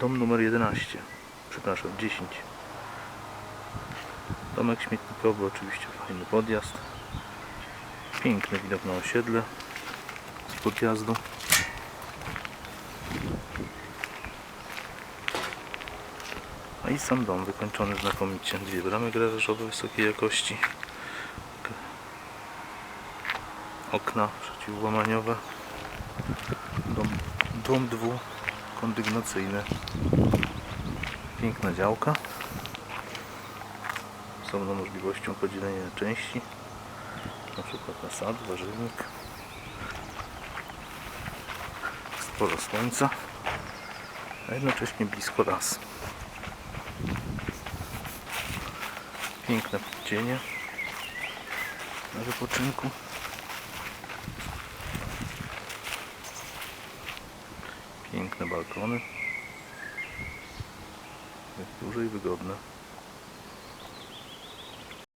Dom numer 11. Przepraszam, 10. Domek śmietnikowy, oczywiście fajny podjazd. Piękny widok na osiedle z podjazdu. A i sam dom wykończony znakomicie. Dwie bramy garażowe wysokiej jakości. Okna przeciwłamaniowe. Dom, dom dwukondygnacyjny. Piękna działka. Z osobną możliwością podzielenia na części. Na przykład na sad, warzywnik. Sporo słońca. A jednocześnie blisko las. Piękne cienie na wypoczynku. Piękne balkony. Duże i wygodne.